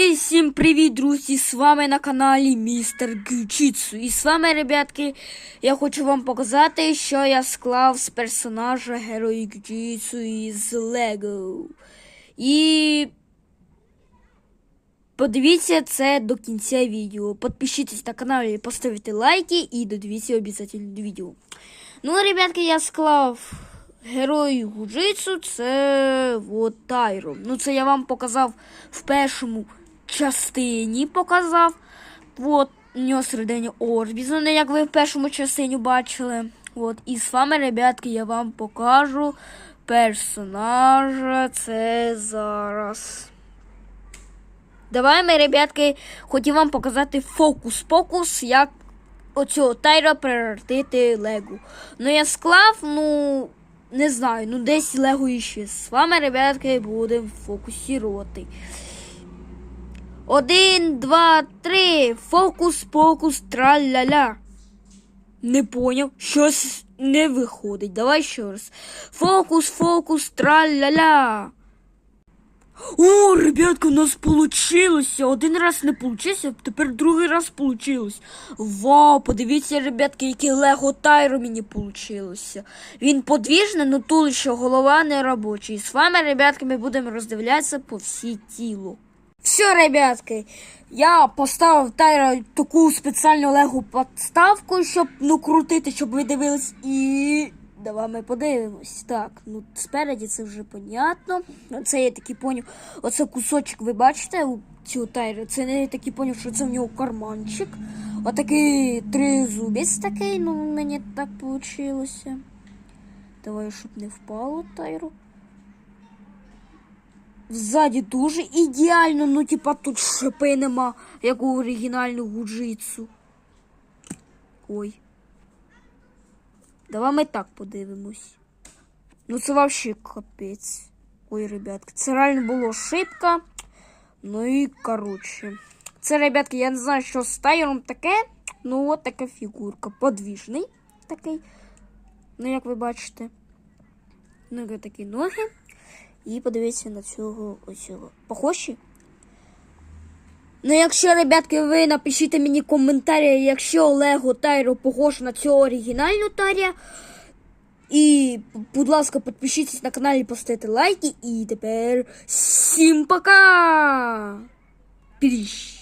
І всім привіт, друзі! З вами на каналі Містер Гючіцу. І з вами, ребятки, я хочу вам показати, що я склав з персонажа Герої Гючіцу із Лего. І подивіться це до кінця відео. Підпишіться на канал, поставте лайки і додивіться обов'язково відео. Ну, ребятки, я склав герой Гуджитсу, це от Тайро. Ну, це я вам показав в першому частині показав. От, у нього середині Орбізон, як ви в першому частині бачили. От, і з вами, ребятки, я вам покажу персонажа. Це зараз. Давай ми, ребятки, хотів вам показати фокус-покус, як оцього Тайра перевертити Легу. Ну, я склав, ну, не знаю, ну десь Лего іще. З вами, ребятки, будемо фокусувати. Один, два, три. Фокус, покус, траля-ля. Не поняв, щось не виходить. Давай ще раз. Фокус, фокус, траля-ля. О, ребятка, у нас получилося. Один раз не получився, тепер другий раз получилось. Вау, подивіться, ребятки, яке Лего Тайро мені получилося. Він подвіжний, но тулище голова не робочий. З вами, ребятки, ми будемо роздивлятися по всій тілу. Все, ребятки, я поставив Тайро таку спеціальну лего подставку, щоб ну крутити, щоб ви дивились і. Давай ми подивимось. Так, ну спереді це вже понятно. Це я таки поняв. Оце кусочок, ви бачите, у цього тайри. Це не я таки поняв, що це в нього карманчик. Отакий тризубець такий, ну мені так вийшло. Давай, щоб не впало тайру. Ззаді дуже ідеально, ну типа тут шипи нема, як у оригінальну гуджицу. Ой. Давай ми так подивимось. Ну це вообще капець. Ой, ребятки, це реально було шибка. Ну і коротше. Це, ребятки, я не знаю, що з тайром таке. Ну, от така фігурка. Подвіжний такий. Ну, як ви бачите. Ну, такі ноги. І подивіться на цього оцього. Похожі? Ну, якщо, ребятки, ви напишіть мені коментарі, якщо Лего Тайро похож на цього оригінальну Тарія. І, будь ласка, підпишіться на канал і поставте лайки. І тепер всім пока! Піш!